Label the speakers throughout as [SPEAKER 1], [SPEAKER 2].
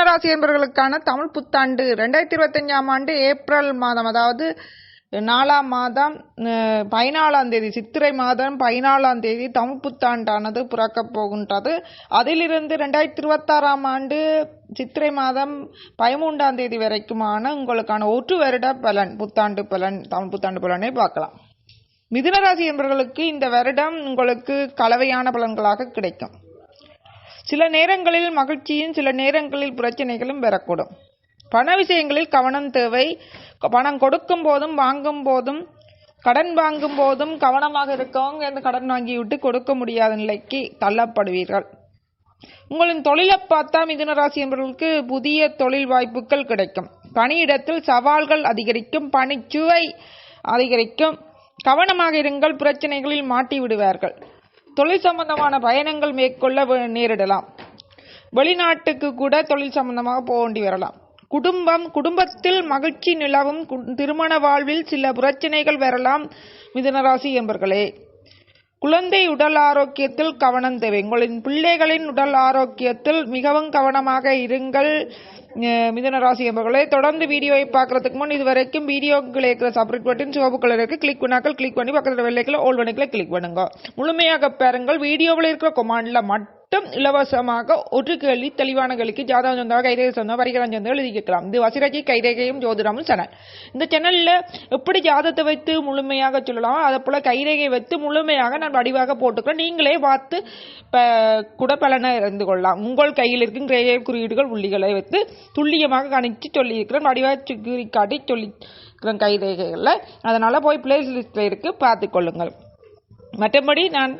[SPEAKER 1] மிதுனராசி என்பவர்களுக்கான தமிழ் புத்தாண்டு ரெண்டாயிரத்தி இருபத்தஞ்சாம் ஆண்டு ஏப்ரல் மாதம் அதாவது நாலாம் மாதம் பதினாலாம் தேதி சித்திரை மாதம் பதினாலாம் தேதி தமிழ் புத்தாண்டானது பிறக்கப் போகின்றது. அதிலிருந்து ரெண்டாயிரத்தி இருபத்தாறாம் ஆண்டு சித்திரை மாதம் பதிமூன்றாம் தேதி வரைக்குமான உங்களுக்கான ஒற்று வருட பலன் புத்தாண்டு பலன் தமிழ் புத்தாண்டு பலனை பார்க்கலாம். மிதுனராசி என்பவர்களுக்கு இந்த வருடம் உங்களுக்கு கலவையான பலன்களாக கிடைக்கும். சில நேரங்களில் மகிழ்ச்சியும் சில நேரங்களில் பிரச்சனைகளும் பெறக்கூடும். பண விஷயங்களில் கவனம் தேவை. பணம் கொடுக்கும் போதும் வாங்கும் போதும் கடன் வாங்கும் போதும் கவனமாக இருக்கவங்க இந்த கடன் வாங்கிவிட்டு கொடுக்க முடியாத நிலைக்கு தள்ளப்படுவீர்கள். உங்களின் தொழிலை பார்த்தா மிதுன ராசி என்பவர்களுக்கு புதிய தொழில் வாய்ப்புகள் கிடைக்கும். பணியிடத்தில் சவால்கள் அதிகரிக்கும் பணிச்சுவை அதிகரிக்கும். கவனமாக இருங்கள் பிரச்சனைகளில் மாட்டி விடுவார்கள் தொழில் சம்பந்தமான பயணங்கள் மேற்கொள்ள நேரிடலாம். வெளிநாட்டுக்கு கூட தொழில் சம்பந்தமாக போக வேண்டி வரலாம். குடும்பம் குடும்பத்தில் மகிழ்ச்சி நிலவும் கு- திருமண வாழ்வில் சில பிரச்சனைகள் வரலாம் மிதுனராசி என்பர்களே. குழந்தை உடல் ஆரோக்கியத்தில் கவனம் தேவை. உங்களின் பிள்ளைகளின் உடல் ஆரோக்கியத்தில் மிகவும் கவனமாக இருங்கள். அஹ் மிதுன ராசி என்பவர்களே தொடர்ந்து வீடியோவை பார்க்கறதுக்கு முன் இது வரைக்கும் வீடியோக்கள் இருக்கிற சப்ரேட் பட்டன் சிவப்பு கலர் இருக்கு. கிளிக் பண்ணாக்கள் கிளிக் பண்ணி பக்கத்தில் வெள்ளைக்கில் ஓல் கிளிக் பண்ணுங்க. முழுமையாக பாருங்கள். வீடியோவில் இருக்கிற கொமாண்டில் மட்டும் இலவசமாக ஒரு கேள்வி தெளிவானங்களுக்கு ஜாதகம் சொந்தமாக கைரேகை சொந்தம் வரிகரம் சொந்தம் எழுதி கேட்கலாம். இது வசிராஜி கைரேகையும் ஜோதிடமும் சேனல் இந்த சேனலில் எப்படி ஜாதத்தை வைத்து முழுமையாக சொல்லலாம்? அதை போல் கைரேகை வைத்து முழுமையாக நான் வடிவாக போட்டுக்கிறேன். நீங்களே பார்த்து ப- கூட பலனை இருந்து கொள்ளலாம். உங்கள் கையில் இருக்கும் கிரேகை குறியீடுகள் உள்ளிகளை வைத்து துல்லியமாக கணிச்சு சொல்லியிருக்கிறேன். வடிவாக காட்டி சொல்லி கைரேகைகளில். அதனால் போய் பிளே லிஸ்ட்டில் பார்த்துக்கொள்ளுங்கள் மற்றபடி நான்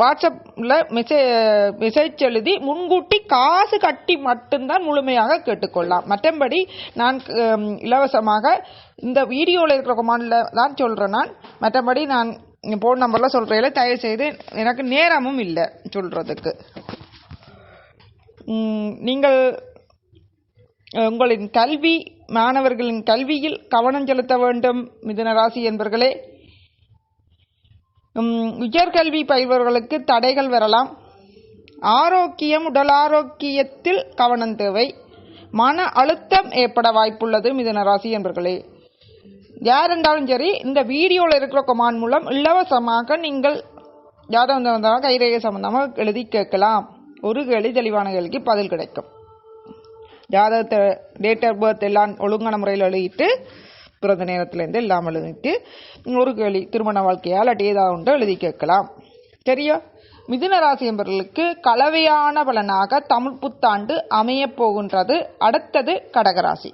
[SPEAKER 1] வாட்ஸ்அப்பில் மெசேஜ் மெசேஜ் எழுதி முன்கூட்டி காசு கட்டி மட்டும்தான் முழுமையாக கேட்டுக்கொள்ளலாம். மற்றபடி நான் இலவசமாக இந்த வீடியோவில் இருக்கிற கொமாண்டில் தான் சொல்கிறேன் நான். மற்றபடி நான் ஃபோன் நம்பரில் சொல்கிறேன் தயவு செய்து எனக்கு நேரமும் இல்லை சொல்கிறதுக்கு நீங்கள் உங்களின் கல்வி மாணவர்களின் கல்வியில் கவனம் செலுத்த வேண்டும் மிதுன ராசி என்பர்களே. உயர்கல்வி பயில்பவர்களுக்கு தடைகள் வரலாம். ஆரோக்கியம் உடல் ஆரோக்கியத்தில் கவனம் தேவை. மன அழுத்தம் ஏற்பட வாய்ப்புள்ளது மிதுன ராசி என்பர்களே. யார் இருந்தாலும் சரி இந்த வீடியோவில் இருக்கிற கொமான் மூலம் இலவசமாக நீங்கள் ஜாதகம் சம்பந்தமாக கைரேகை சம்பந்தமாக எழுதி கேட்கலாம். ஒரு கேள்வி தெளிவான கேள்விக்கு பதில் கிடைக்கும். ஜாதகத்தை டேட் ஆஃப் பர்த் எல்லாம் ஒழுங்கான முறையில் எழுதிட்டு பிறந்த நேரத்துலேருந்து எல்லாம் எழுதிட்டு ஒரு கேள்வி திருமண வாழ்க்கையால் அட்டி ஒன்று உண்டு எழுதி கேட்கலாம். சரியா? மிதுன ராசி என்பவர்களுக்கு கலவையான பலனாக தமிழ் புத்தாண்டு அமையப் போகின்றது. அடுத்தது கடகராசி